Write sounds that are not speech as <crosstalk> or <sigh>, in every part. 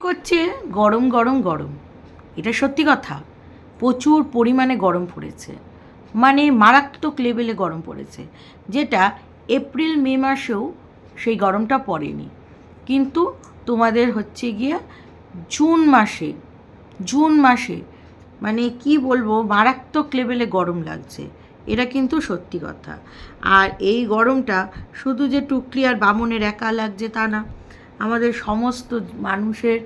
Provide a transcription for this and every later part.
করছে গরম গরম গরম। এটা সত্যি কথা। প্রচুর পরিমাণে গরম পড়েছে। মানে মারাত্মক লেভেলে গরম পড়েছে। যেটা এপ্রিল, মে মাসেও সেই গরমটা পড়েনি। কিন্তু তোমাদের হচ্ছে গিয়ে জুন মাসে জুন মাসে মানে কি বলব, মারাত্মক লেভেলে গরম লাগছে। এটা কিন্তু সত্যি কথা। আর এই গরমটা শুধু যে টুকলি আর বামনের একা লাগছে তা না। আমাদের সমস্ত মানুষের,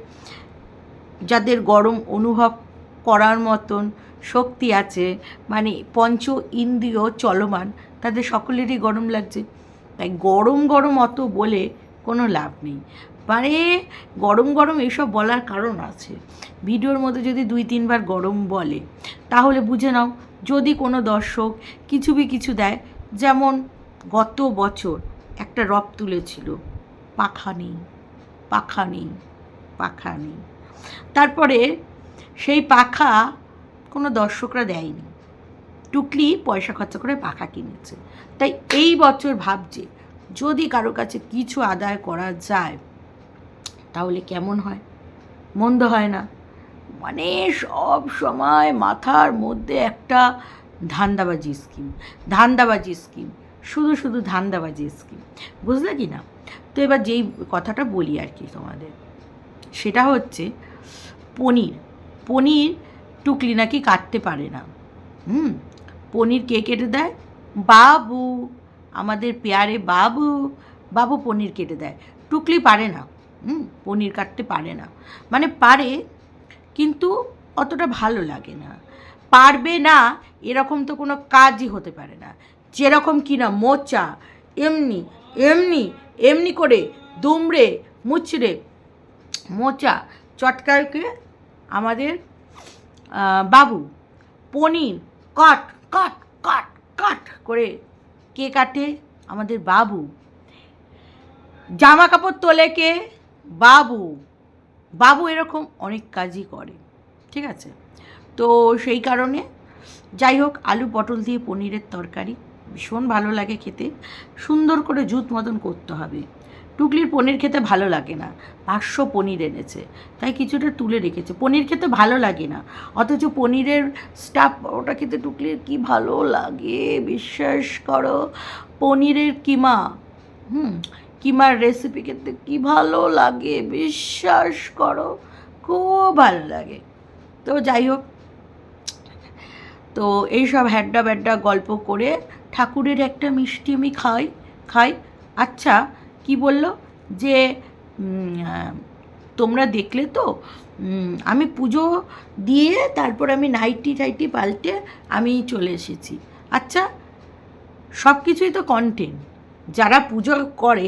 যাদের গরম অনুভব করার মতন শক্তি আছে মানে পঞ্চ ইন্দ্রিয় চলমান, তাদের সকলেরই গরম লাগছে। তাই গরম গরম অত বলে কোনো লাভ নেই। মানে গরম গরম এসব বলার কারণ আছে। ভিডিওর মধ্যে যদি দুই তিনবার গরম বলে, তাহলে বুঝে নাও, যদি কোনো দর্শক কিছু বি কিছু দেয়, যেমন গত বছর একটা রব তুলেছিল, পাখা নেই। পাখা নেই পাখা নেই। তারপরে সেই পাখা কোনো দর্শকরা দেয়নি। টুকলি পয়সা খরচা করে পাখা কিনেছে। তাই এই বছর ভাবছে, যদি কারও কাছে কিছু আদায় করা যায়, তাহলে কেমন হয়? মন্দ হয় না। মানে সব সময় মাথার মধ্যে একটা ধান্দাবাজি স্কিম ধান্দাবাজি স্কিম শুধু শুধু ধান্দাবাজি স্কিম বুঝলে কি না? তো এবার যেই কথাটা বলি আর কি তোমাদের, সেটা হচ্ছে পনির পনির টুকলি নাকি কাটতে পারে না। হুম? পনির কে কেটে দেয়? বাবু, আমাদের পেয়ারে বাবু বাবু পনির কেটে দেয়। টুকলি পারে না, হুম? পনির কাটতে পারে না। মানে পারে, কিন্তু অতটা ভালো লাগে না। পারবে না, এরকম তো কোনো কাজই হতে পারে না। যেরকম কিনা মোচা, এমনি এমনি এমনি করে দুমড়ে, মুচড়ে, মোচা চটকাকে আমাদের বাবু, পনির, কাট কাট কাট কাট করে কে কাটে? আমাদের বাবু। জামা কাপড় তোলে কে? বাবু। বাবু এরকম অনেক কাজই করে, ঠিক আছে? তো সেই কারণে যাই হোক, আলু পটল দিয়ে পনিরের তরকারি ভীষণ ভালো লাগে খেতে। সুন্দর করে জুত মতন করতে হবে। টুকলির পনির খেতে ভালো লাগে না। পাঁচশো পনির এনেছে। তাই কিছুটা তুলে রেখেছে। পনির খেতে ভালো লাগে না। অথচ পনিরের স্টাফ, ওটা খেতে টুকলির কি ভালো লাগে? বিশ্বাস করো, পনিরের কিমা, হুম, কিমার রেসিপি খেতে কি ভালো লাগে? বিশ্বাস করো, খুব ভালো লাগে। তো যাই হোক, তো এইসব হ্যাড্ডা ব্যাড্ডা গল্প করে ঠাকুরের একটা মিষ্টি আমি খাই খাই। আচ্ছা কি বলল? যে তোমরা দেখলে তো আমি পুজো দিয়ে তারপর আমি নাইটি টাইটি পাল্টে আমি চলে এসেছি। আচ্ছা সব কিছুই তো কন্টেন্ট যারা পুজো করে,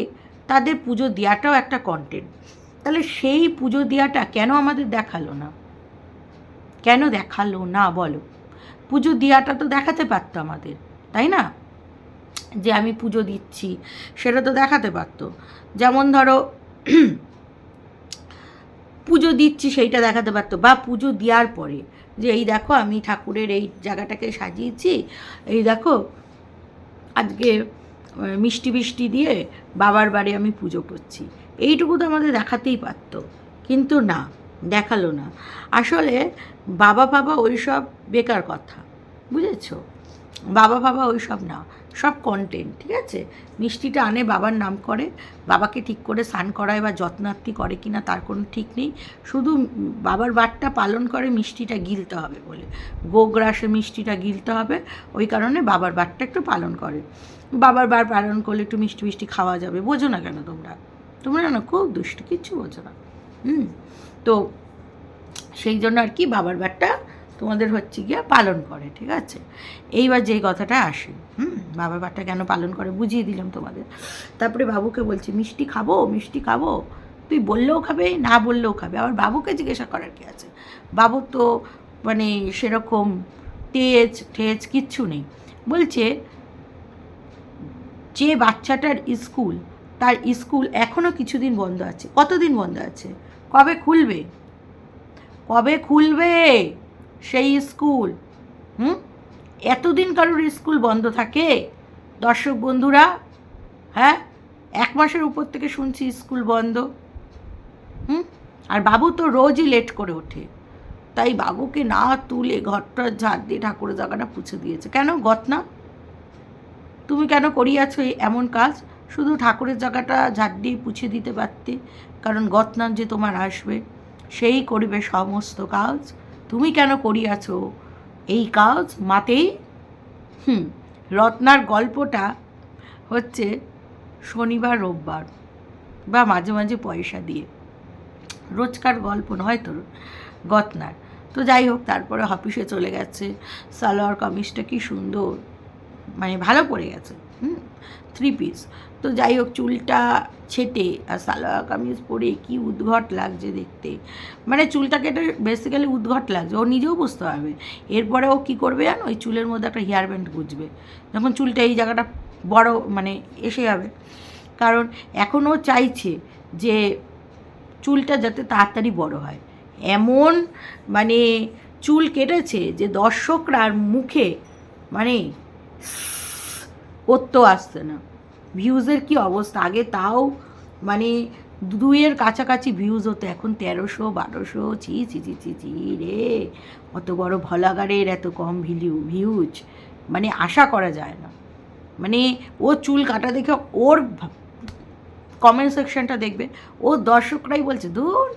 তাদের পুজো দেওয়াটাও একটা কন্টেন্ট তাহলে সেই পুজো দেওয়াটা কেন আমাদের দেখাল না? কেন দেখাল না বলো? পুজো দেওয়াটা তো দেখাতে পারতো আমাদের। তাই না? যে আমি পুজো দিচ্ছি, সেটা তো দেখাতে পারতো। যেমন ধরো, পুজো দিচ্ছি সেইটা দেখাতে পারতো, বা পুজো দেওয়ার পরে, যে এই দেখো আমি ঠাকুরের এই জায়গাটাকে সাজিয়েছি, এই দেখো আজকে মিষ্টি মিষ্টি দিয়ে বাবার বাড়ি আমি পুজো করছি। এইটুকু তো আমাদের দেখাতেই পারতো, কিন্তু না, দেখাল না। আসলে বাবা বাবা ওইসব বেকার কথা, বুঝেছ? বাবা বাবা ওই সব না, সব কন্টেন্ট ঠিক আছে? মিষ্টিটা আনে, বাবার নাম করে, বাবাকে ঠিক করে স্নান করায় বা যত্নার্থী করে কিনা তার কোনো ঠিক নেই। শুধু বাবার বারটা পালন করে মিষ্টিটা গিলতে হবে বলে। গোগ্রাসে মিষ্টিটা গিলতে হবে, ওই কারণে বাবার বারটা একটু পালন করে। বাবার বার পালন করলে একটু মিষ্টি মিষ্টি খাওয়া যাবে। বোঝো না কেন তোমরা? তোমরা না খুব দুষ্টু, কিচ্ছু বোঝো না। হুম? তো সেই জন্য আর কি বাবার বারটা তোমাদের হচ্ছে গিয়ে পালন করে, ঠিক আছে? এইবার যেই কথাটা আসে, হুম? বাবার বারটা কেন পালন করে বুঝিয়ে দিলাম তোমাদের। তারপরে বাবুকে বলছি, মিষ্টি খাব? মিষ্টি খাব? তুই বললেও খাবে, না বললেও খাবে। আবার বাবুকে জিজ্ঞাসা করার কি আছে? বাবু তো মানে সেরকম তেজ, ঠেজ কিচ্ছু নেই। বলছে, যে বাচ্চাটার স্কুল, তার স্কুল এখনও কিছুদিন বন্ধ আছে। কতদিন বন্ধ আছে? কবে খুলবে? কবে খুলবে? সেই স্কুল, হুম? এতদিন কারোর স্কুল বন্ধ থাকে? দর্শক বন্ধুরা হ্যাঁ? এক মাসের উপর থেকে শুনছি স্কুল বন্ধ, হুম? আর বাবু তো রোজই লেট করে ওঠে। তাই বাবুকে না তুলে ঘরটা ঝাঁট দিয়ে ঠাকুরের জায়গাটা পুছে দিয়েছে। কেন গতনা? তুমি কেন করিয়াছো এমন কাজ? শুধু ঠাকুরের জায়গাটা ঝাঁট দিয়ে পুছে দিতে পারতে? কারণ গতনাম যে তোমার আসবে, সেই করিবে সমস্ত কাজ। তুমি কেন করিয়াছ? এই কাজ মাতেই? হুম, রত্নার গল্পটা হচ্ছে শনিবার, রোববার বা মাঝে মাঝে পয়সা দিয়ে। রোজকার গল্প নয় তো গতনার তো যাই হোক, তারপরে অফিসে চলে গেছে। সালোয়ার কামিজটা কি সুন্দর মানে ভালো পড়ে গেছে। হুম থ্রি পিস তো যাই হোক, চুলটা ছেটে আর সালোয়ার কামিজ পরে কি উদ্ঘট লাগছে দেখতে। মানে চুলটা কেটে বেসিক্যালি উদ্ঘট লাগছে, ও নিজেও বুঝতে পারবে। এরপরে ও কী করবে জানো? ওই চুলের মধ্যে একটা হেয়ার ব্যান্ড গুঁজবে। যখন চুলটা এই জায়গাটা বড় মানে এসে যাবে। কারণ এখনও চাইছে যে চুলটা যাতে তাড়াতাড়ি বড় হয়। এমন মানে চুল কেটেছে যে দর্শকরা মুখে মানে করতেও আসছে না। ভিউজের কি অবস্থা? আগে তাও মানে দুইয়ের কাছাকাছি ভিউজ হতো, এখন তেরোশো, বারোশো চি চি চি চি চি রে অত বড় ভলাগারের এত কম ভিলিউ ভিউজ মানে আশা করা যায় না। মানে ও চুল কাটা দেখে ওর কমেন্ট সেকশনটা দেখবে, ও দর্শকরাই বলছে, দূর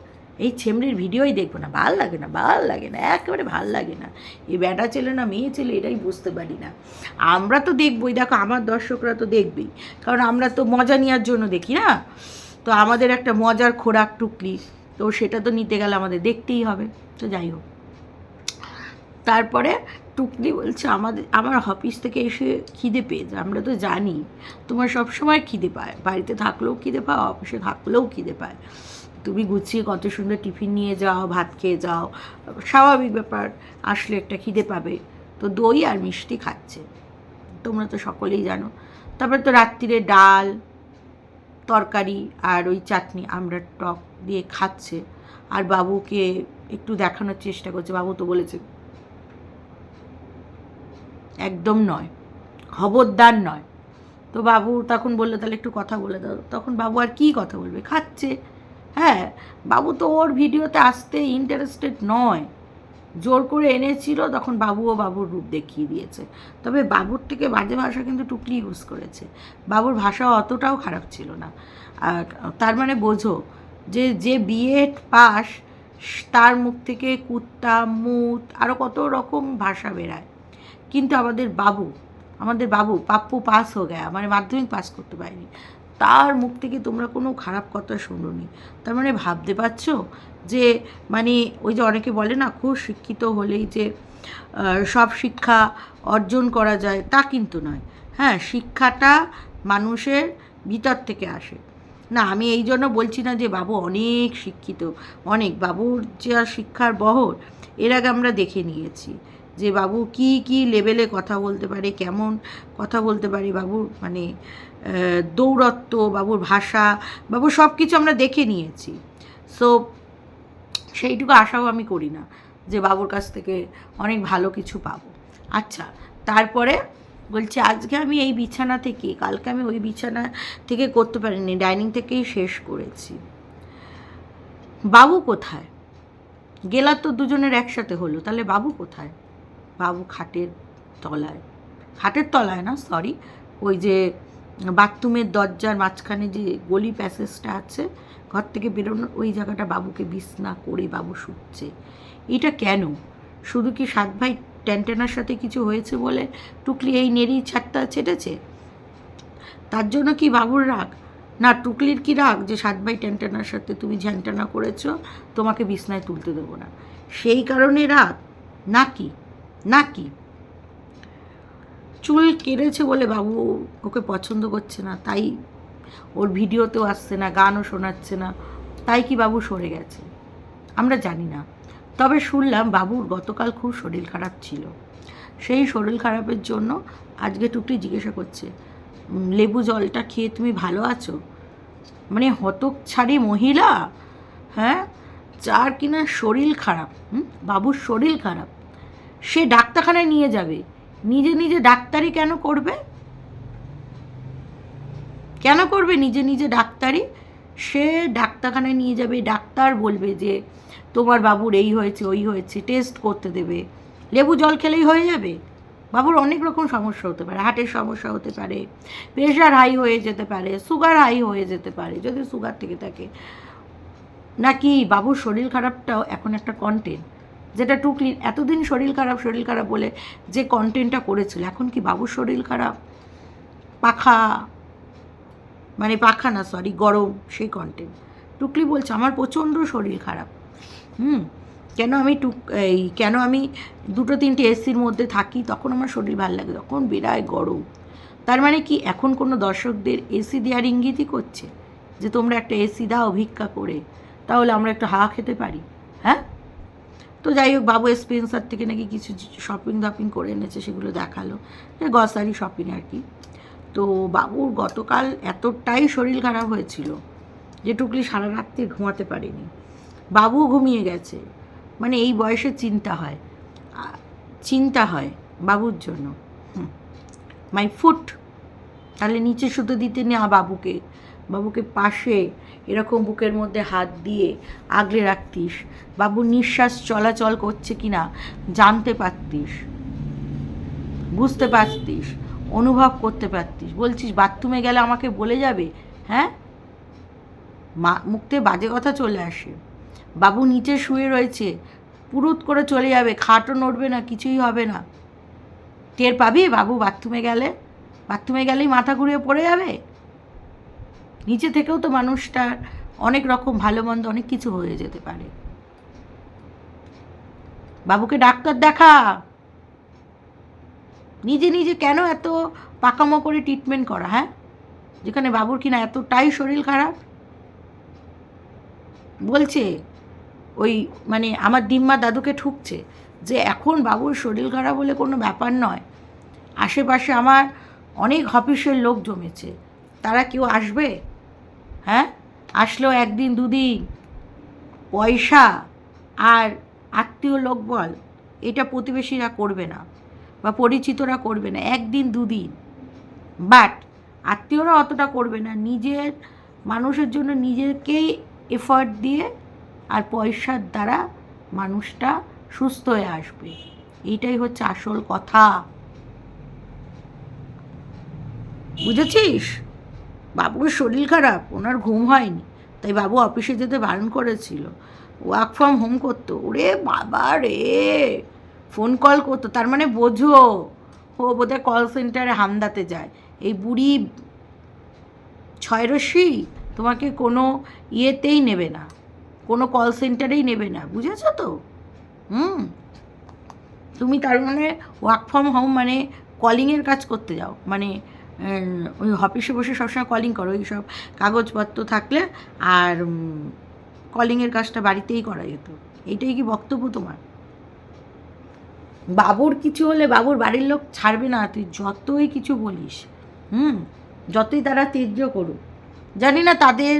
এই ছেমড়ির ভিডিওই দেখব না, ভালো লাগে না, ভালো লাগে না, একেবারে ভালো লাগে না। এই ব্যাটা ছেলে না, মেয়ে ছেলে, এটাই বুঝতে পারি না। আমরা তো দেখবই, দেখো আমার দর্শকরা তো দেখবেই, কারণ আমরা তো মজা নেওয়ার জন্য দেখি না? তো আমাদের একটা মজার খোরাক টুকলি, তো সেটা তো নিতে গেলে আমাদের দেখতেই হবে, তো যাই হোক। তারপরে টুকলি বলছে, আমাদের, আমার অফিস থেকে এসে খিদে পেয়েছে, আমরা তো জানি। তোমার সব সময় খিদে পায়, বাড়িতে থাকলেও খিদে পায় অফিসে থাকলেও খিদে পায়। তুমি গুছিয়ে কত সুন্দর টিফিন নিয়ে যাও, ভাত খেয়ে যাও। স্বাভাবিক ব্যাপার, আসলে একটা খিদে পাবে। তো দই আর মিষ্টি খাচ্ছে। তোমরা তো সকলেই জানো। তারপরে তো রাত্রিরে ডাল, তরকারি আর ওই চাটনি, আমরা টক দিয়ে খাচ্ছে। আর বাবুকে একটু দেখানোর চেষ্টা করছে। বাবু তো বলেছে, একদম নয়, খবরদার নয়। তো বাবু তখন বলল, তাহলে একটু কথা বলে দাও। তখন বাবু আর কী কথা বলবে? খাচ্ছে। হ্যাঁ বাবু তো ওর ভিডিওতে আসতে ইন্টারেস্টেড নয়। জোর করে এনেছিল, তখন বাবুও বাবুর রূপ দেখিয়ে দিয়েছে। তবে বাবুর থেকে বাজে ভাষা কিন্তু টুকলি ইউজ করেছে। বাবুর ভাষা অতটাও খারাপ ছিল না। আর তার মানে বোঝো যে যে বিএ পাস, তার মুখ থেকে কুত্তা, মুত আরও কত রকম ভাষা বেরায়। কিন্তু আমাদের বাবু আমাদের বাবু পাপ্পু পাস হয়ে গেয়া মানে মাধ্যমিক পাস করতে পারেনি। তার মুখ থেকে তোমরা কোনো খারাপ কথা শোনোনি। তার মানে ভাবতে পারছ যে মানে ওই যে অনেকে বলে না, খুব শিক্ষিত হলেই যে সব শিক্ষা অর্জন করা যায়, তা কিন্তু নয়। হ্যাঁ শিক্ষাটা মানুষের ভিতর থেকে আসে। না, আমি এই জন্য বলছি না যে বাবু অনেক শিক্ষিত, অনেক। বাবুর যা শিক্ষার বহর, এর আগে আমরা দেখে নিয়েছি যে বাবু কি কি লেভেলে কথা বলতে পারে, কেমন কথা বলতে পারে। বাবুর মানে দৌরত্ব বাবুর ভাষা বাবুর সব কিছু আমরা দেখে নিয়েছি। সো সেইটুকু আশাও আমি করি না যে বাবুর কাছ থেকে অনেক ভালো কিছু পাবো। আচ্ছা তারপরে বলছে, আজকে আমি এই বিছানা থেকে, কালকে আমি ওই বিছানা থেকে করতে পারিনি, ডাইনিং থেকেই শেষ করেছি। বাবু কোথায়? গেলা তো দুজনের একসাথে হলো, তাহলে বাবু কোথায়? বাবু খাটের তলায়। খাটের তলায় না সরি ওই যে বাথরুমের দরজার মাঝখানে যে গলি প্যাসেজটা আছে, ঘর থেকে বেরোনোর ওই জায়গাটা বাবুকে বিছনা করে বাবু শুচ্ছে। এটা কেন? শুধু কি সাত ভাই ট্যান্টেনার সাথে কিছু হয়েছে বলে টুকলি এই নেড়ি ছাড়টা ছেটেছে তার জন্য কি বাবুর রাগ? না, টুকলির কি রাগ যে সাত ভাই ট্যান্টেনার সাথে তুমি ঝ্যানটানা করেছ, তোমাকে বিছনায় তুলতে দেবো না। সেই কারণে রাগ? নাকি নাকি চুল কেড়েছে বলে বাবু ওকে পছন্দ করছে না, তাই ওর ভিডিওতেও আসছে না, গানও শোনাচ্ছে না, তাই কি বাবু সরে গেছে? আমরা জানি না। তবে শুনলাম বাবুর গতকাল খুব শরীর খারাপ ছিল। সেই শরীর খারাপের জন্য আজকে টুকটি জিজ্ঞাসা করছে লেবু জলটা খেয়ে তুমি ভালো আছো? মানে হতক ছাড়ি মহিলা? হ্যাঁ? যার কিনা শরীর খারাপ বাবুর শরীর খারাপ। সে ডাক্তারখানায় নিয়ে যাবে। নিজে নিজে ডাক্তারি কেন করবে? কেন করবে নিজে নিজে ডাক্তারি? সে ডাক্তারখানায় নিয়ে যাবে, ডাক্তার বলবে যে, তোমার বাবুর এই হয়েছে, ওই হয়েছে টেস্ট করতে দেবে। লেবু জল খেলেই হয়ে যাবে? বাবুর অনেক রকম সমস্যা হতে পারে, হার্টের সমস্যা হতে পারে, প্রেশার হাই হয়ে যেতে পারে, সুগার হাই হয়ে যেতে পারে, যদি সুগার থেকে থাকে। নাকি বাবুর শরীর খারাপটাও এখন একটা কন্টেন্ট যেটা টুকলি এতদিন শরীর খারাপ শরীর খারাপ বলে যে কন্টেন্টটা করেছিল, এখন কি বাবুর শরীর খারাপ? পাখা মানে পাখা না সরি গরম, সেই কন্টেন্ট টুকলি বলছে, আমার প্রচণ্ড শরীর খারাপ। হুম, কেন আমি টুক, এই, কেন আমি দুটো তিনটে এসির মধ্যে থাকি, তখন আমার শরীর ভালো লাগে, তখন বেড়ায় গরম। তার মানে কি, এখন কোনো দর্শকদের এসি দেওয়ার ইঙ্গিতই করছে যে তোমরা একটা এসি দাও ভিক্ষা করে, তাহলে আমরা একটু হাওয়া খেতে পারি হ্যাঁ? তো যাই হোক, বাবু স্পেন্সার থেকে নাকি কিছু শপিং টপিং করে এনেছে, সেগুলো দেখাল। গসারি শপিং আর কি। তো বাবুর গতকাল এতটাই শরীর খারাপ হয়েছিল যে টুকলি সারা রাত্রি ঘুমাতে পারেনি। বাবু ঘুমিয়ে গেছে। মানে এই বয়সে চিন্তা হয়। চিন্তা হয় বাবুর জন্য। মাই ফুট তাহলে নিচে শুতে দিতে নেওয়া বাবুকে। বাবুকে পাশে এরকম বুকের মধ্যে হাত দিয়ে আগলে রাখতিস। বাবুর নিঃশ্বাস চলাচল করছে কি না জানতে পারতিস। বুঝতে পারতিস, অনুভব করতে পারতিস। বলছিস, বাথরুমে গেলে আমাকে বলে যাবে? হ্যাঁ? মা মুখতে বাজে কথা চলে আসে। বাবু নিচে শুয়ে রয়েছে। পুরুত করে চলে যাবে। খাটও নড়বে না, কিছুই হবে না। টের পাবি বাবু বাথরুমে গেলে? বাথরুমে গেলেই মাথা ঘুরিয়ে পড়ে যাবে? নিচে থেকেও তো মানুষটার অনেক রকম ভালো মন্দ অনেক কিছু হয়ে যেতে পারে। বাবুকে ডাক্তার দেখা। নিজে নিজে কেন এত পাকামো করে ট্রিটমেন্ট করা হ্যাঁ? যেখানে বাবুর কিনা এতটাই শরীর খারাপ। বলছে, ওই মানে আমার ডিম্মা দাদুকে ঠুকছে যে এখন বাবুর শরীর খারাপ বলে কোনো ব্যাপার নয়। আশেপাশে আমার অনেক অফিসের লোক জমেছে। তারা কেউ আসবে? হ্যাঁ? আসলেও একদিন দুদিন। পয়সা আর আত্মীয় লোক বল এটা প্রতিবেশীরা করবে না বা পরিচিতরা করবে না, একদিন দুদিন। বাট আত্মীয়রা অতটা করবে না, নিজের, মানুষের জন্য নিজেকেই এফার্ট দিয়ে আর পয়সার দ্বারা মানুষটা সুস্থ হয়ে আসবে। এইটাই হচ্ছে আসল কথা। বুঝেছিস? বাবুর শরীর খারাপ, ওনার ঘুম হয়নি। তাই বাবু অফিসে যেতে বারণ করেছিল। ওয়ার্ক ফ্রম হোম করতো। ওরে বাবা রে! ফোন কল করতো। তার মানে বোঝো, ও বোধহয় কল সেন্টারে হামদাতে যায়। এই বুড়ি ছয়রশি তোমাকে কোনো ইয়েতেই নেবে না। কোনো কল সেন্টারেই নেবে না। বুঝেছ তো? হুম। তুমি তার মানে ওয়ার্ক ফ্রম হোম মানে কলিংয়ের কাজ করতে যাও। মানে ওই অফিসে বসে সবসময় কলিং করো, ওই সব কাগজপত্র থাকলে আর কলিংয়ের কাজটা বাড়িতেই করা যেত। এইটাই কি বক্তব্য তোমার? বাবুর কিছু হলে বাবুর বাড়ির লোক ছাড়বে না, তুই যতই কিছু বলিস, হুম? যতই তারা তেজ্য করুক। জানি না তাদের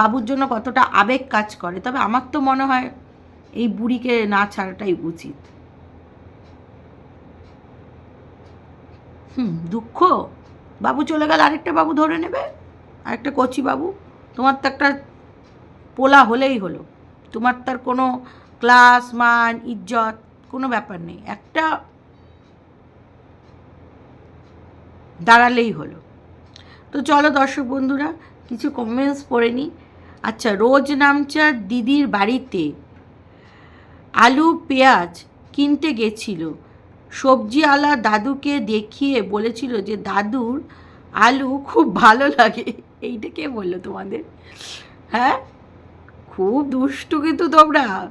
বাবুর জন্য কতটা আবেগ কাজ করে, তবে আমার তো মনে হয় এই বুড়িকে না ছাড়াটাই উচিত। হুম, দুঃখ? বাবু চলে গেল, আরেকটা বাবু ধরে নেবে? আরেকটা কচি বাবু? তোমার তো একটা পোলা হলেই হলো। তোমার তার কোনো ক্লাস, মান, ইজ্জত, কোনো ব্যাপার নেই। একটা দাঁড়ালেই হলো। তো চলো দর্শক বন্ধুরা, কিছু কমেন্টস পড়ে নিই আচ্ছা রোজ নামচার দিদির বাড়িতে আলু, পেঁয়াজ কিনতে গেছিল। সবজিওয়ালা দাদুকে দেখিয়ে বলেছিল যে, দাদুর আলু খুব ভালো লাগে। এইটা কে বলল তোমাদের? হ্যাঁ? খুব দুষ্টু কিন্তু তোমরা।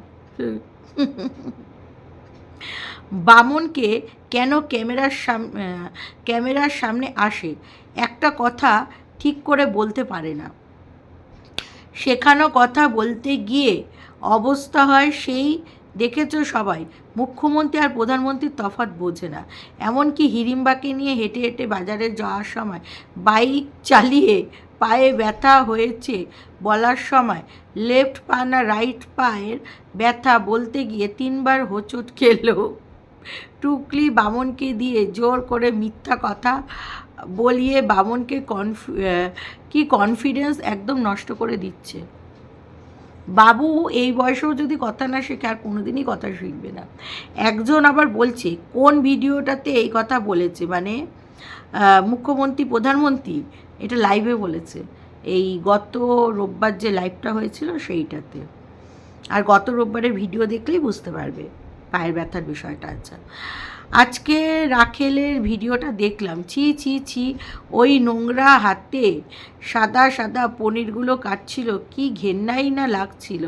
বামনকে কেন ক্যামেরার সাম ক্যামেরার সামনে আসে? একটা কথা ঠিক করে বলতে পারে না। শেখানো কথা বলতে গিয়ে অবস্থা হয় সেই দেখেছ সবাই, মুখ্যমন্ত্রী আর প্রধানমন্ত্রীর তফাৎ বোঝে না। এমনকি হিড়িম্বাকে নিয়ে হেঁটে হেঁটে বাজারে যাওয়ার সময় বাইক চালিয়ে পায়ে ব্যথা হয়েছে বলার সময়, লেফট পা না রাইট পায়ের ব্যথা বলতে গিয়ে তিনবার হোঁচট খেলো। টুকলি বামনকে দিয়ে জোর করে মিথ্যা কথা বলিয়ে বামনকে কনফি কি কনফিডেন্স একদম নষ্ট করে দিচ্ছে। বাবু এই বয়সেও যদি কথা না শেখে, আর কোনোদিনই কথা শিখবে না। একজন আবার বলছে, কোন ভিডিওটাতে এই কথা বলেছে? মানে মুখ্যমন্ত্রী, প্রধানমন্ত্রী, এটা লাইভে বলেছে। এই গত রোববার যে লাইভটা হয়েছিল, সেইটাতে। আর গত রোববারের ভিডিও দেখলেই বুঝতে পারবে, পায়ের ব্যথার বিষয়টা আচ্ছা। আজকে রাখেলের ভিডিওটা দেখলাম। ছি ছি ছি, ওই নোংরা হাতে সাদা সাদা পনিরগুলো কাটছিল, কি ঘেন্নাই না লাগছিল।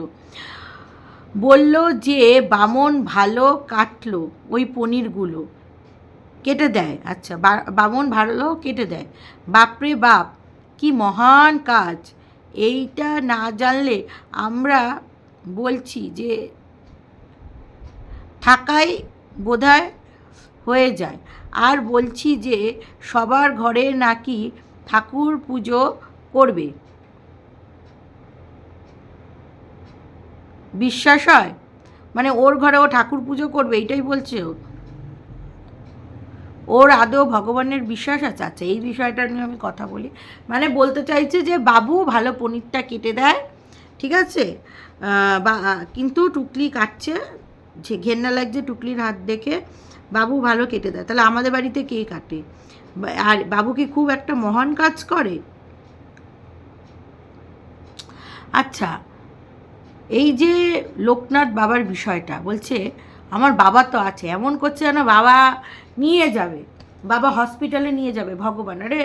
বলল যে বামন ভালো কাটলো ওই পনিরগুলো, কেটে দেয়। আচ্ছা বামন ভালো কেটে দেয়। বাপরে বাপ, কি মহান কাজ। এইটা না জানলে আমরা বলছি যে থাকাই বোধহয় হয়ে যায়। আর বলছি যে, সবার ঘরে নাকি ঠাকুর পুজো করবে? বিশ্বাস হয়? মানে ওর ঘরে ও ঠাকুর পুজো করবে, এইটাই বলছে ও? ওর আদৌ ভগবানের বিশ্বাস আছে? আচ্ছা এই বিষয়টা নিয়ে আমি কথা বলি। মানে বলতে চাইছে যে, বাবু ভালো পনিরটা কেটে দেয়, ঠিক আছে? বা, কিন্তু টুকলি কাটছে ঘেন্না লাগছে টুকলির হাত দেখে। বাবু ভালো কেটে দেয়। তাহলে আমাদের বাড়িতে কে কাটে? আর বাবু কি খুব একটা মহান কাজ করে? আচ্ছা এই যে লোকনাথ বাবার বিষয়টা, বলছে, আমার বাবা তো আছে, এমন করছে যেন বাবা নিয়ে যাবে, বাবা হসপিটালে নিয়ে যাবে, ভগবান। আরে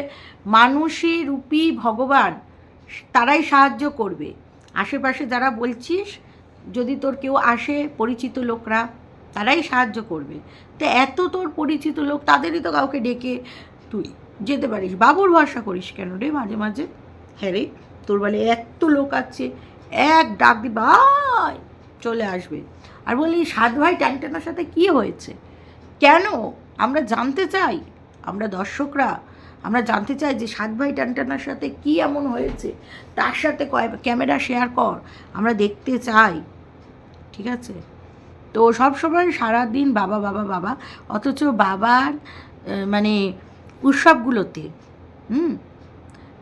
মানুষই রূপী ভগবান, তারাই সাহায্য করবে। আশেপাশে যারা বলছিস, যদি তোর কেউ আসে, পরিচিত লোকরা তারাই সাহায্য করবে। তো এত তোর পরিচিত লোক, তাদেরই তো কাউকে ডেকে তুই যেতে পারিস। বাবুর ভরসা করিস কেন রে মাঝে মাঝে? হ্যাঁ রে, তোর বলে এত লোক আছে, এক ডাক দি, ভাই, চলে আসবে। আর বলি সাত ভাই, ট্যাংটানার সাথে কি হয়েছে? কেন? আমরা জানতে চাই, আমরা দর্শকরা, আমরা জানতে চাই যে সাত ভাই টানটানার সাথে কি এমন হয়েছে। তার সাথে কয়- ক্যামেরা শেয়ার কর, আমরা দেখতে চাই। ঠিক আছে? তো সব সময় সারাদিন বাবা বাবা বাবা, অথচ বাবার মানে উৎসবগুলোতে, হুম?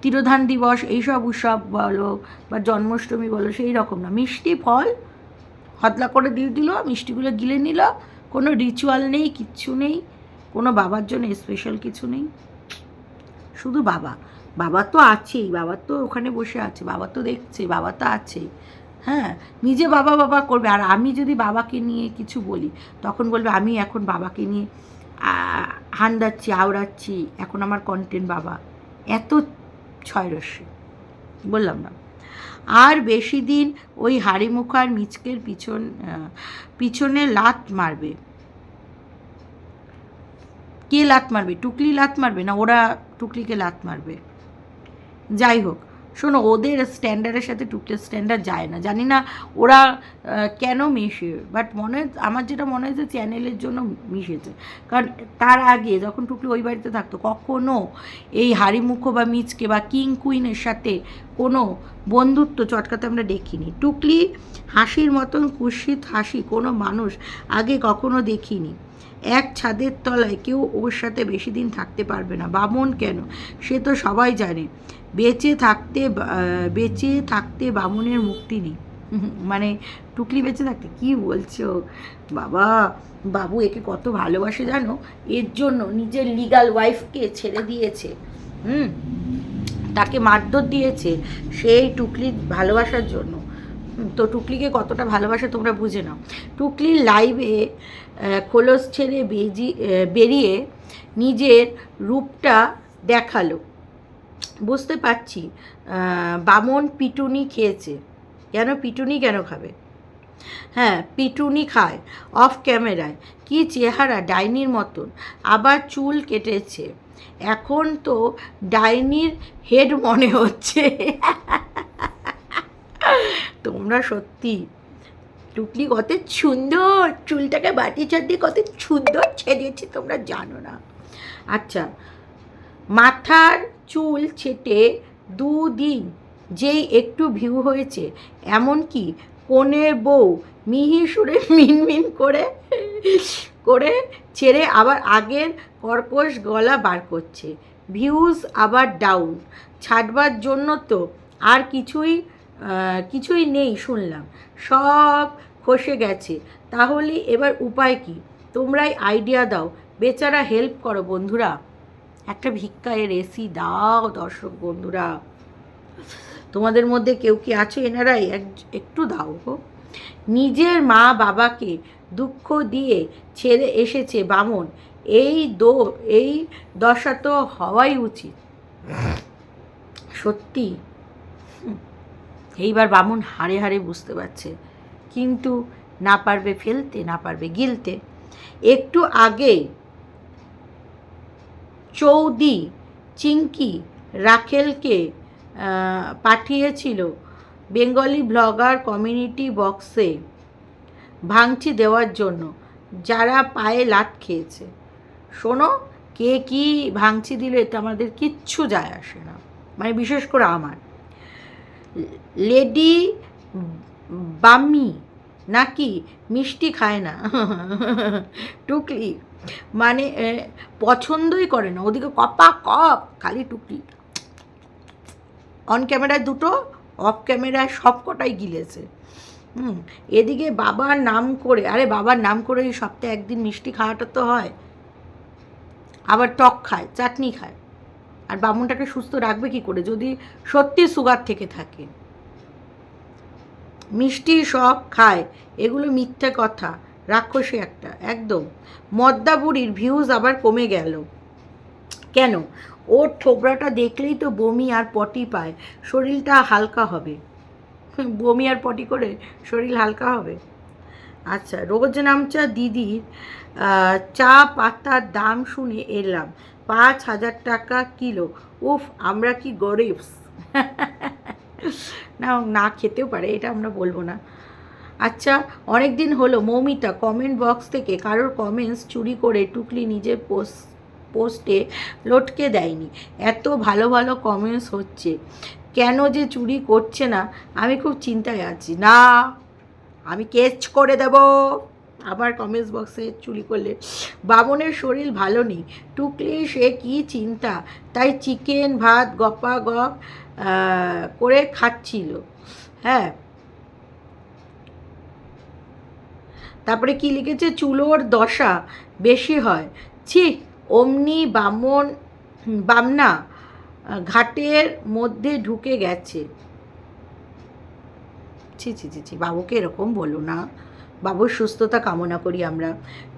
তিরোধান দিবস, এইসব উৎসব বলো বা জন্মাষ্টমী বলো, সেই রকম না। মিষ্টি, ফল, হতলা করে দিয়ে দিল, মিষ্টিগুলো গিলে নিল, কোনো রিচুয়াল নেই, কিচ্ছু নেই, কোনো বাবার জন্য স্পেশাল কিছু নেই। শুধু বাবা। বাবা তো আছেই, বাবা তো ওখানে বসে আছে, বাবা তো দেখছে, বাবা তো আছেই। হ্যাঁ নিজে বাবা বাবা করবে। আর আমি যদি বাবাকে নিয়ে কিছু বলি, তখন বলবে, আমি এখন বাবাকে নিয়ে হান্দাচ্ছি আওড়াচ্ছি, এখন আমার কন্টেন্ট বাবা। এত ছয়রস্যি বললাম না। আর বেশি দিন ওই হাড়িমুখ আর মিচকের পিছন পিছনে লাত মারবে। কে লাত মারবে? টুকলি লাত মারবে না? ওরা টুকলিকে লাত মারবে। যাই হোক শোনো, ওদের স্ট্যান্ডার্ডের সাথে টুকলির স্ট্যান্ডার্ড যায় না। জানি না ওরা কেন মিশে বাট মনে হয়- আমার যেটা মনে হয়েছে চ্যানেলের জন্য মিশেছে। কারণ তার আগে যখন টুকলি ওই বাড়িতে থাকতো, কখনো এই হাড়িমুখ বা মিচকে বা কিং কুইনের সাথে কোনো বন্ধুত্ব চটকাতে আমরা দেখিনি। টুকলি হাসির মতন কুৎসিত হাসি কোনো মানুষ আগে কখনো দেখিনি। এক ছাদের তলায় কেউ ওর সাথে বেশি দিন থাকতে পারবে না। বামন কেন? সে তো সবাই জানে। বেঁচে থাকতে বেঁচে থাকতে বামনের মুক্তি নেই। মানে টুকলি বেঁচে থাকতে কি বলছো বাবা, বাবু একে কত ভালোবাসে জানো? এর জন্য নিজের লিগাল ওয়াইফকে ছেড়ে দিয়েছে। হুম? তাকে মারধর দিয়েছে সেই টুকলির ভালোবাসার জন্য। তো টুকলিকে কতটা ভালোবাসে তোমরা বুঝে নাও। টুকলির লাইভে খোলস ছেড়ে বেজি বেরিয়ে নিজের রূপটা দেখাল। বুঝতে পারছি বামন পিটুনি খেয়েছে। কেন পিটুনি কেন খাবে? হ্যাঁ পিটুনি খায় অফ ক্যামেরায় কি চেহারা, ডাইনির মতন। আবার চুল কেটেছে। এখন তো ডাইনির হেড মনে হচ্ছে। <laughs> তোমরা সত্যি। টুকলি কত সুন্দর, চুলটাকে বাটি চাটি কত সুন্দর ছেড়েছে, তোমরা জানো না। আচ্ছা মাথার চুল ছেটে দুদিন যেই একটু ভিউ হয়েছে এমনকি কোণের বউ মিহি সুরে মিনমিন করে করে ছেড়ে আবার আগের কর্কশ গলা বার করছে। ভিউজ আবার ডাউন। ছাড়বার জন্য তো আর কিছুই কিছুই নেই শুনলাম। সব খসে গেছে। তাহলে এবার উপায় কি? তোমরাই আইডিয়া দাও। বেচারা হেল্প করো বন্ধুরা। একটা ভিক্ষায় রেসি দাও দর্শক বন্ধুরা। তোমাদের মধ্যে কেউ কি আছো? এনারাই এক- একটু দাও গো। নিজের মা বাবাকে দুঃখ দিয়ে ছেড়ে এসেছে বামন। এই দো, এই দশা তো হওয়াই উচিত। সত্যি? এইবার বামুন হাড়ে হাড়ে বুঝতে পারছে। কিন্তু না পারবে ফেলতে, না পারবে গিলতে। একটু আগে চৌদি চিঙ্কি রাখেলকে পাঠিয়েছিল বেঙ্গলি ব্লগার কমিউনিটি বক্সে ভাঙচি দেওয়ার জন্য। যারা পায়ে লাত খেয়েছে। শোনো, কে কি ভাঙচি দিল এটা আমাদের কিচ্ছু যায় আসে না। মানে বিশেষ করে আমার। লেডি বাম্মি নাকি মিষ্টি খায় না? টুকলি। মানে পছন্দই করে না। ওদিকে কপা, কপ, খালি টুকলি। অন ক্যামেরায় দুটো অফ ক্যামেরায় সব কটাই গিলেছে। হুম, এদিকে বাবার নাম করে, আরে বাবার নাম করে সপ্তাহে একদিন মিষ্টি খাওয়াটা তো হয়। আবার টক খায়, চাটনি খায়। আর বামুনটাকে সুস্থ রাখবে কি করে? যদি সত্যি সুগার থেকে থাকে। মিষ্টি সব খায়, এগুলো মিথ্যে কথা, রাক্ষসী একটা, একদম। মদ্দা বুড়ির ভিউজ আবার কমে গেল। কেন? ওর ঠোকরাটা দেখলেই তো বমি আর পটি পায়, শরীরটা হালকা হবে। বমি আর পটি করে শরীর হালকা হবে? আচ্ছা রোজ নামচা দিদির চা পাতার দাম শুনে এলাম। পাঁচ হাজার টাকা কিলো। উফ, আমরা কি গরিব। না না খেতেও পারে, এটা আমরা বলব না। আচ্ছা অনেক দিন হলো, মৌমিতা কমেন্ট বক্স থেকে কারোর কমেন্টস চুরি করে টুকলি নিজের পোস্ট পোস্টে লটকে দেয়নি। এত ভালো ভালো কমেন্টস হচ্ছে। কেন যে চুরি করছে না, আমি খুব চিন্তায় আছি। না, আমি কেচ করে দেব। আবার কমেন্টস বক্সে চুরি করলে, বামনের শরীর ভালো নেই। টুকলি সে কী চিন্তা? তাই চিকেন ভাত, গপা, গপ করে খাচ্ছিল। হ্যাঁ। তারপরে কি লিখেছে? চুলোর দশা বেশি হয়। ছি, অমনি বামন, বামনা ঘাটের মধ্যে ঢুকে গেছে। ছি ছি ছি ছি, বাবুকে এরকম বলো না। বাবুর সুস্থতা কামনা করি আমরা।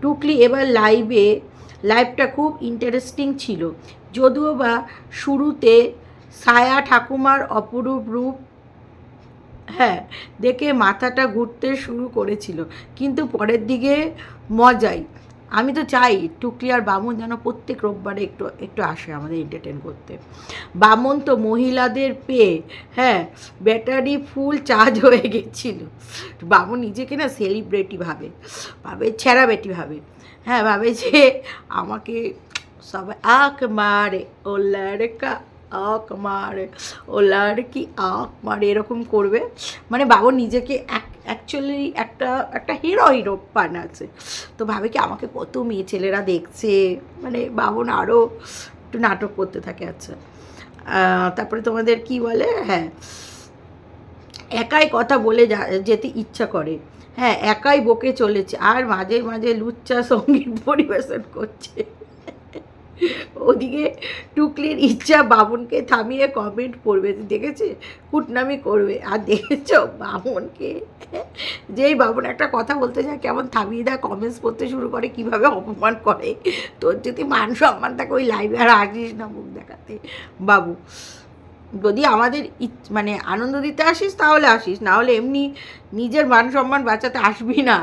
টুকলি এবার লাইভে লাইভটা খুব ইন্টারেস্টিং ছিল। যদিও বা শুরুতে সায়া ঠাকুমার অপরূপ রূপ হ্যাঁ দেখে মাথাটা ঘুরতে শুরু করেছিল, কিন্তু পরের দিকে মজাই। আমি তো চাই টুকলি আর বামন যেন প্রত্যেক রোববারে একটু একটু আসে আমাদের এন্টারটেন করতে। বামন তো মহিলাদের পেয়ে হ্যাঁ ব্যাটারি ফুল চার্জ হয়ে গেছিল। বামন নিজেকে না সেলিব্রিটি ভাবে ভাবে ছেঁড়া বেটি ভাবে। হ্যাঁ ভাবে যে আমাকে সবাই আখ মারে, ও লড়কা আখ মারে, ও লড়কি আখ মারে, এরকম করবে। মানে বাবু নিজেকে অ্যাকচুয়ালি একটা একটা হিরো হিরো পান আছে। তো ভাবে কি আমাকে কত মেয়ে ছেলেরা দেখছে মানে বাবন আরও একটু নাটক করতে থাকে আচ্ছা। তারপরে তোমাদের কি বলে? হ্যাঁ। একাই কথা বলে যেতে ইচ্ছা করে। হ্যাঁ একাই বকে চলেছে। আর মাঝে মাঝে লুচ্চা সংগীত পরিবেশন করছে। ওদিকে টুকলির ইচ্ছা বামনকে থামিয়ে কমেন্ট পড়বে, দেখেছে? কুটনামি করবে। আর দেখেছ বামনকে? যেই বামন একটা কথা বলতে যায়, কেমন থামিয়ে দেয় কমেন্টস করতে শুরু করে, কীভাবে অপমান করে? তোর যদি মান সম্মান থাকে ওই লাইভে আর আসিস না মুখ দেখাতে। বাবু, যদি আমাদের মানে আনন্দ দিতে আসিস তাহলে আসিস, না হলে এমনি নিজের মান সম্মান বাঁচাতে আসবি না।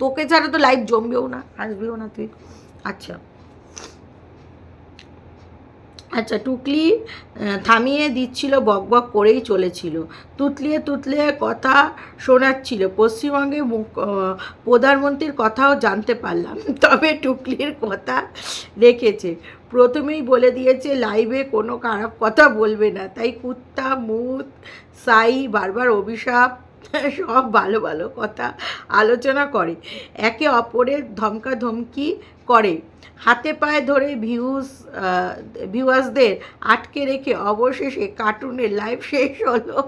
তোকে ছাড়া তো লাইভ জমবেও না, আসবেও না তুই। আচ্ছা। আচ্ছা টুকলি থামিয়ে দিচ্ছিল, বক বক করেই চলেছিল। তুতলিয়ে তুতলিয়ে কথা শোনাচ্ছিল। পশ্চিমবঙ্গে প্রধানমন্ত্রীর কথাও জানতে পারলাম। <laughs> তবে টুকলির কথা রেখেছে প্রথমেই বলে দিয়েছে, লাইভে কোনো খারাপ কথা বলবে না। তাই কুত্তা, মুত, সাই, বারবার অভিশাপ, <laughs> সব ভালো ভালো কথা আলোচনা করে। একে অপরের ধমকা ধমকি করে। হাতে পায়ে ধরে ভিউজ ভিউয়ার্সদের আটকে রেখে অবশেষে কার্টুনের লাইভ শেষ হলো।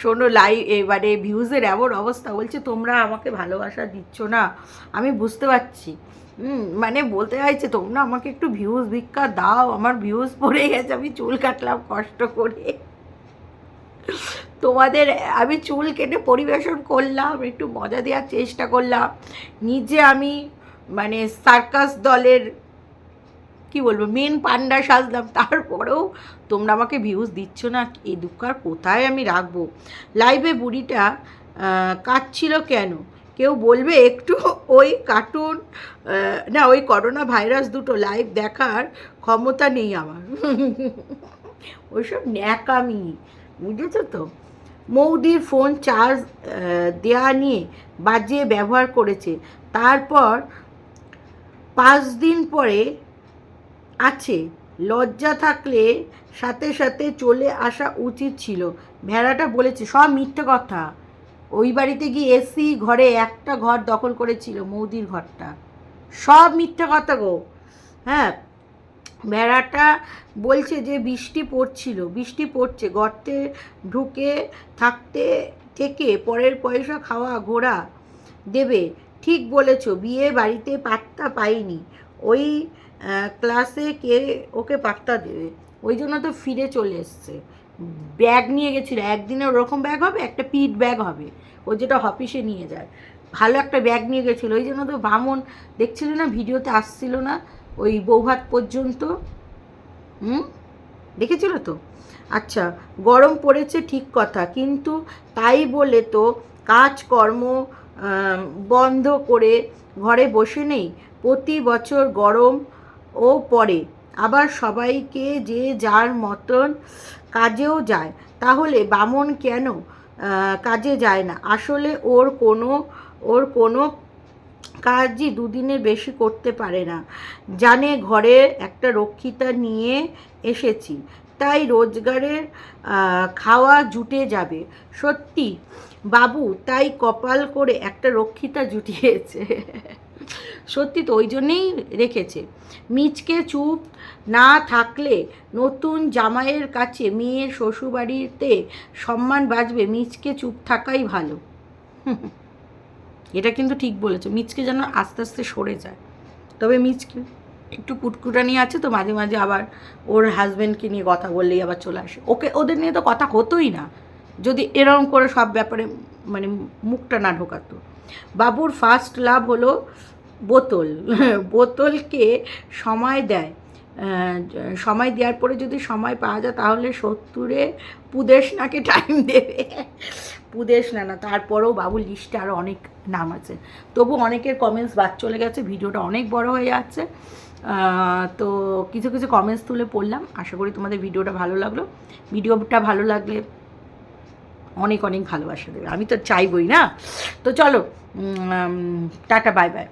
শোনো, লাই, এবারে ভিউজের এমন অবস্থা বলছে, তোমরা আমাকে ভালোবাসা দিচ্ছ না। আমি বুঝতে পারছি। মানে বলতে চাইছে, তোমরা আমাকে একটু ভিউজ ভিক্ষা দাও, আমার ভিউজ পড়ে গেছে, আমি চুল কাটলাম কষ্ট করে। তোমাদের, আমি চুল কেটে পরিবেশন করলাম, একটু মজা দেওয়ার চেষ্টা করলাম। নিজে আমি মানে সার্কাস দলের কি বলব মেন পান্ডা সাজলাম তারপরেও তোমরা আমাকে ভিউজ দিচ্ছ না এই দুঃখ কোথায় আমি রাখব? লাইভে বুড়িটা আহ, কাঁদছিল কেন? কেউ বলবে একটু ওই কার্টুন না ওই করোনা ভাইরাস দুটো লাইভ দেখার ক্ষমতা নেই আমার। ওইসব ন্যাকামি বুঝেছ তো? মৌদির ফোন চার্জ দেয়া নিয়ে বাজে ব্যবহার করেছে। তারপর পাঁচ দিন পরে আছে। লজ্জা থাকলে সাথে সাথে চলে আসা উচিত ছিল। ভেড়াটা বলেছে, সব মিথ্যে কথা। ওই বাড়িতে গিয়ে এসি ঘরে একটা ঘর দখল করেছিল, মৌদির ঘরটা। সব মিথ্যে কথা গো। হ্যাঁ ভেড়াটা বলছে যে বৃষ্টি পড়ছিল, বৃষ্টি পড়ছে। গর্তে ঢুকে থাকতে থেকে পরের পয়সা খাওয়া ঘোরা দেবে। ঠিক বলেছ, বিয়ে বাড়িতে পাত্তা পাইনি। ওই ক্লাসে কে ওকে পাত্তা দেবে? ওই জন্য তো ফিরে চলে এসছে। ব্যাগ নিয়ে গেছিল, একদিনে ওরকম ব্যাগ হবে, একটা পিট ব্যাগ হবে। ও যেটা অফিসে নিয়ে যায়। ভালো একটা ব্যাগ নিয়ে গেছিল, ওই জন্য তো বামন দেখছিল না, ভিডিওতে আসছিল না? ওই বৌভাত পর্যন্ত? হুম? দেখেছিল তো? আচ্ছা গরম পড়েছে ঠিক কথা, কিন্তু তাই বলে তো কাজকর্ম বন্ধ করে ঘরে বসে নেই। প্রতি বছর গরম ও পড়ে। আবার সবাইকে যে যার মতন কাজেও যায়। তাহলে বামন কেন কাজে যায় না? আসলে ওর কোনো ওর কোনো কাজই দুদিনের বেশি করতে পারে না। জানে ঘরে একটা রক্ষিতা নিয়ে এসেছি। তাই রোজগারের খাওয়া জুটে যাবে। সত্যি বাবু, তাই কপাল করে একটা রক্ষিতা জুটিয়েছে। সত্যি তো, ওই জন্যেই রেখেছে। মিচকে চুপ না থাকলে নতুন জামাইয়ের কাছে মেয়ের শ্বশুরবাড়িতে সম্মান বাঁচবে মিচকে চুপ থাকাই ভালো। এটা কিন্তু ঠিক বলেছ, মিচকে যেন আস্তে আস্তে সরে যায়। তবে মিচকে একটু কুটকুটানি আছে তো, মাঝে মাঝে আবার ওর হাজব্যান্ডকে নিয়ে কথা বললেই আবার চলে আসে। ওকে, ওদের নিয়ে তো কথা হতোই না। যদি এরকম করে সব ব্যাপারে মানে মুখটা না ঢোকাতো। বাবুর ফার্স্ট লাভ হলো বোতল। <laughs> বোতলকে সময় দেয়। সময় দেওয়ার পরে যদি সময় পাওয়া যায় তাহলে সত্তরে পুদেশনাকে টাইম দেবে। পুদেশনা না না, তারপরেও বাবুর লিস্টে আরও অনেক নাম আছে। তবু অনেকের কমেন্টস বাদ চলে গেছে, ভিডিওটা অনেক বড় হয়ে যাচ্ছে। তো কিছু কিছু কমেন্টস তুলে পড়লাম। আশা করি তোমাদের ভিডিওটা ভালো লাগল। ভিডিওটা ভালো লাগলে অনেক অনেক ভালোবাসা দেবে। আমি তো চাইবই না। তো চলো টাটা বাই বাই